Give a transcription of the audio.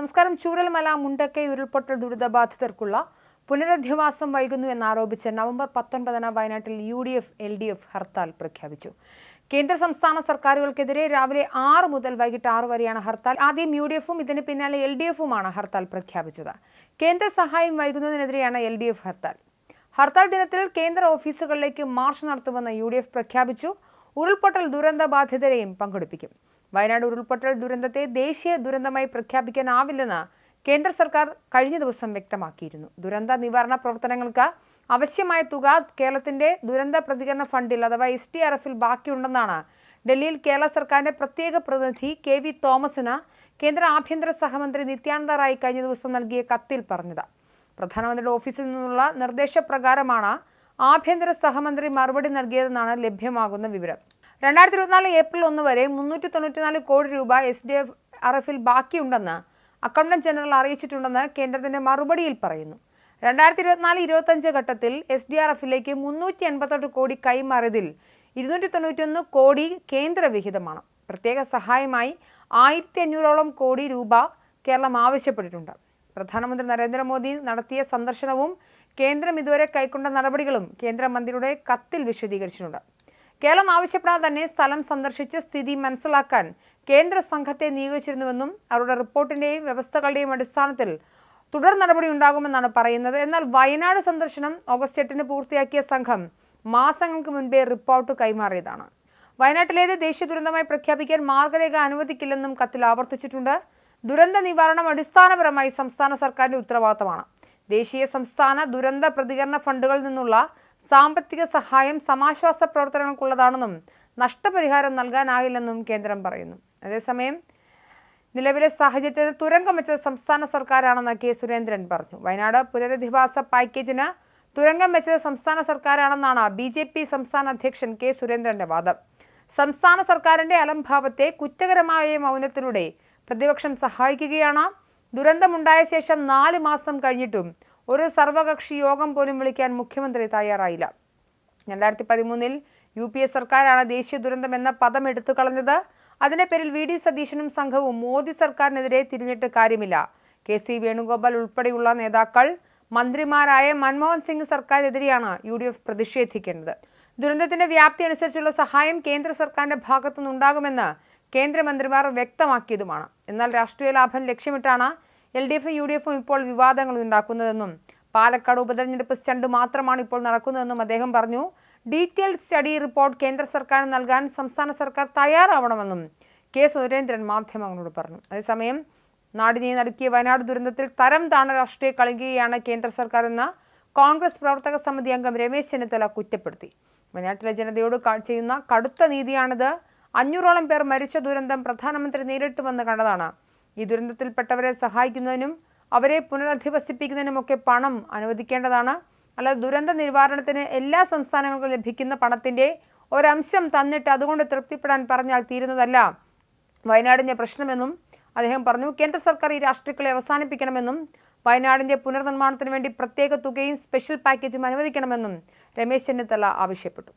നമസ്കാരം. ചൂരൽമല മുണ്ടക്കൈ ഉരുൾപൊട്ടൽ ദുരിതബാധിതർക്കുള്ള പുനരധിവാസം വൈകുന്നു എന്നാരോപിച്ച് നവംബർ പത്തൊൻപതിന് വയനാട്ടിൽ U D F L D F hartal പ്രഖ്യാപിച്ചു. കേന്ദ്ര സംസ്ഥാന സർക്കാരുകൾക്കെതിരെ രാവിലെ ആറ് മുതൽ വൈകിട്ട് ആറ് വരെയാണ് ഹർത്താൽ. ആദ്യം യു ഡി എഫും ഇതിന് പിന്നാലെ എൽ ഡി എഫുമാണ് ഹർത്താൽ പ്രഖ്യാപിച്ചത്. കേന്ദ്ര സഹായം വൈകുന്നതിനെതിരെയാണ് L D F hartal. Hartal ദിനത്തിൽ കേന്ദ്ര ഓഫീസുകളിലേക്ക് മാർച്ച് നടത്തുമെന്ന് യു ഡി എഫ് പ്രഖ്യാപിച്ചു. ഉരുൾപൊട്ടൽ ദുരന്ത ബാധിതരെയും പങ്കെടുപ്പിക്കും. വയനാട് ഉരുൾപൊട്ടൽ ദുരന്തത്തെ ദേശീയ ദുരന്തമായി പ്രഖ്യാപിക്കാനാവില്ലെന്ന് കേന്ദ്ര സർക്കാർ കഴിഞ്ഞ ദിവസം വ്യക്തമാക്കിയിരുന്നു. ദുരന്ത നിവാരണ പ്രവർത്തനങ്ങൾക്ക് ആവശ്യമായ തുക കേരളത്തിന്റെ ദുരന്ത പ്രതികരണ ഫണ്ടിൽ അഥവാ എസ് ഡി ആർ എഫിൽ ബാക്കിയുണ്ടെന്നാണ് ഡൽഹിയിൽ കേരള സർക്കാരിന്റെ പ്രത്യേക പ്രതിനിധി കെ വി തോമസിന് കേന്ദ്ര ആഭ്യന്തര സഹമന്ത്രി നിത്യാനന്ദ റായ് കഴിഞ്ഞ ദിവസം നൽകിയ കത്തിൽ പറഞ്ഞത്. പ്രധാനമന്ത്രിയുടെ ഓഫീസിൽ നിന്നുള്ള നിർദ്ദേശപ്രകാരമാണ് ആഭ്യന്തര സഹമന്ത്രി മറുപടി നൽകിയതെന്നാണ് ലഭ്യമാകുന്ന വിവരം. രണ്ടായിരത്തി ഇരുപത്തിനാല് ഏപ്രിൽ ഒന്ന് വരെ മുന്നൂറ്റി തൊണ്ണൂറ്റിനാല് കോടി രൂപ എസ് ഡി എഫ് ആർ എഫിൽ ബാക്കിയുണ്ടെന്ന് അക്കൗണ്ടന്റ് ജനറൽ അറിയിച്ചിട്ടുണ്ടെന്ന് കേന്ദ്രത്തിന്റെ മറുപടിയിൽ പറയുന്നു. രണ്ടായിരത്തി ഇരുപത്തിനാല് ഇരുപത്തഞ്ച് ഘട്ടത്തിൽ എസ് ഡി ആർ എഫിലേക്ക് മുന്നൂറ്റി എൺപത്തെട്ട് കോടി കൈമാറിയതിൽ ഇരുന്നൂറ്റി തൊണ്ണൂറ്റിയൊന്ന് കോടി കേന്ദ്ര വിഹിതമാണ് പ്രത്യേക സഹായമായി ആയിരത്തി അഞ്ഞൂറോളം കോടി രൂപ കേരളം ആവശ്യപ്പെട്ടിട്ടുണ്ട്. പ്രധാനമന്ത്രി നരേന്ദ്രമോദി നടത്തിയ സന്ദർശനവും കേന്ദ്രം ഇതുവരെ കൈക്കൊണ്ട നടപടികളും കേന്ദ്രമന്ത്രിയുടെ കത്തിൽ വിശദീകരിച്ചിട്ടുണ്ട്. കേരളം ആവശ്യപ്പെടാതെ തന്നെ സ്ഥലം സന്ദർശിച്ച് സ്ഥിതി മനസ്സിലാക്കാൻ കേന്ദ്ര സംഘത്തെ നിയോഗിച്ചിരുന്നുവെന്നും അവരുടെ റിപ്പോർട്ടിന്റെയും വ്യവസ്ഥകളുടെയും അടിസ്ഥാനത്തിൽ തുടർ നടപടി ഉണ്ടാകുമെന്നാണ് പറയുന്നത്. എന്നാൽ വയനാട് സന്ദർശനം ഓഗസ്റ്റ് എട്ടിന് പൂർത്തിയാക്കിയ സംഘം മാസങ്ങൾക്ക് മുൻപേ റിപ്പോർട്ട് കൈമാറിയതാണ്. വയനാട്ടിലേത് ദേശീയ ദുരന്തമായി പ്രഖ്യാപിക്കാൻ മാർഗരേഖ അനുവദിക്കില്ലെന്നും കത്തിൽ ആവർത്തിച്ചിട്ടുണ്ട്. ദുരന്ത നിവാരണം അടിസ്ഥാനപരമായി സംസ്ഥാന സർക്കാരിന്റെ ഉത്തരവാദിത്തമാണ്. ദേശീയ സംസ്ഥാന ദുരന്ത പ്രതികരണ ഫണ്ടുകളിൽ നിന്നുള്ള സാമ്പത്തിക സഹായം സമാശ്വാസ പ്രവർത്തനങ്ങൾക്കുള്ളതാണെന്നും നഷ്ടപരിഹാരം നൽകാനാകില്ലെന്നും കേന്ദ്രം പറയുന്നു. അതേസമയം നിലവിലെ സാഹചര്യത്തിൽ തുരങ്കം വെച്ചത് സംസ്ഥാന സർക്കാരാണെന്ന് കെ. സുരേന്ദ്രൻ പറഞ്ഞു. വയനാട് പുനരധിവാസ പാക്കേജിന് തുരങ്കം വെച്ചത് സംസ്ഥാന സർക്കാരാണെന്നാണ് ബി ജെ പി സംസ്ഥാന അധ്യക്ഷൻ കെ. സുരേന്ദ്രന്റെ വാദം. സംസ്ഥാന സർക്കാരിന്റെ അലംഭാവത്തെ കുറ്റകരമായ മൗനത്തിലൂടെ പ്രതിപക്ഷം സഹായിക്കുകയാണ്. ദുരന്തമുണ്ടായ ശേഷം നാല് മാസം കഴിഞ്ഞിട്ടും ഒരു സർവകക്ഷി യോഗം പോലും വിളിക്കാൻ മുഖ്യമന്ത്രി തയ്യാറായില്ല. രണ്ടായിരത്തി പതിമൂന്നിൽ യു പി എ സർക്കാരാണ് ദേശീയ ദുരന്തം എന്ന പദം എടുത്തു കളഞ്ഞത്. അതിന്റെ പേരിൽ വി ഡി സതീശനും സംഘവും മോദി സർക്കാരിനെതിരെ തിരിഞ്ഞിട്ട് കാര്യമില്ല. കെ സി വേണുഗോപാൽ ഉൾപ്പെടെയുള്ള നേതാക്കൾ മന്ത്രിമാരായ മൻമോഹൻ സിംഗ് സർക്കാരിനെതിരെയാണ് യു ഡി എഫ് പ്രതിഷേധിക്കേണ്ടത്. ദുരന്തത്തിന്റെ വ്യാപ്തി അനുസരിച്ചുള്ള സഹായം കേന്ദ്ര സർക്കാരിന്റെ ഭാഗത്തുനിന്നുണ്ടാകുമെന്ന് കേന്ദ്രമന്ത്രിമാർ വ്യക്തമാക്കിയതുമാണ്. എന്നാൽ രാഷ്ട്രീയ ലാഭം ലക്ഷ്യമിട്ടാണ് എൽ ഡി എഫും യു ഡി എഫും ഇപ്പോൾ വിവാദങ്ങൾ ഉണ്ടാക്കുന്നതെന്നും പാലക്കാട് ഉപതെരഞ്ഞെടുപ്പ് സ്റ്റണ്ട് മാത്രമാണ് ഇപ്പോൾ നടക്കുന്നതെന്നും അദ്ദേഹം പറഞ്ഞു. ഡീറ്റെയിൽഡ് സ്റ്റഡി റിപ്പോർട്ട് കേന്ദ്ര സർക്കാരിന് നൽകാൻ സംസ്ഥാന സർക്കാർ തയ്യാറാവണമെന്നും കെ സുരേന്ദ്രൻ മാധ്യമങ്ങളോട് പറഞ്ഞു. അതേസമയം നാടിനെ നടുക്കിയ വയനാട് ദുരന്തത്തിൽ തരം താണ രാഷ്ട്രീയ കളിക്കുകയാണ് കേന്ദ്ര സർക്കാർ എന്ന കോൺഗ്രസ് പ്രവർത്തക സമിതി അംഗം രമേശ് ചെന്നിത്തല കുറ്റപ്പെടുത്തി. വയനാട്ടിലെ ജനതയോട് ചെയ്യുന്ന കടുത്ത നീതിയാണിത്. അഞ്ഞൂറോളം പേർ മരിച്ച ദുരന്തം പ്രധാനമന്ത്രി നേരിട്ട് വന്ന് കണ്ടതാണ്. ഈ ദുരന്തത്തിൽപ്പെട്ടവരെ സഹായിക്കുന്നതിനും അവരെ പുനരധിവസിപ്പിക്കുന്നതിനുമൊക്കെ പണം അനുവദിക്കേണ്ടതാണ്. അല്ലാതെ ദുരന്ത നിവാരണത്തിന് എല്ലാ സംസ്ഥാനങ്ങൾക്കും ലഭിക്കുന്ന പണത്തിന്റെ ഒരംശം തന്നിട്ട് അതുകൊണ്ട് തൃപ്തിപ്പെടാൻ പറഞ്ഞാൽ തീരുന്നതല്ല. വയനാടിന്റെ പ്രശ്നമെന്നും അദ്ദേഹം പറഞ്ഞു കേന്ദ്ര സർക്കാർ ഈ രാഷ്ട്രീയക്കളെ അവസാനിപ്പിക്കണമെന്നും വയനാടിന്റെ പുനർനിർമ്മാണത്തിന് വേണ്ടി പ്രത്യേക തുകയും സ്പെഷ്യൽ പാക്കേജും അനുവദിക്കണമെന്നും രമേശ് ചെന്നിത്തല ആവശ്യപ്പെട്ടു.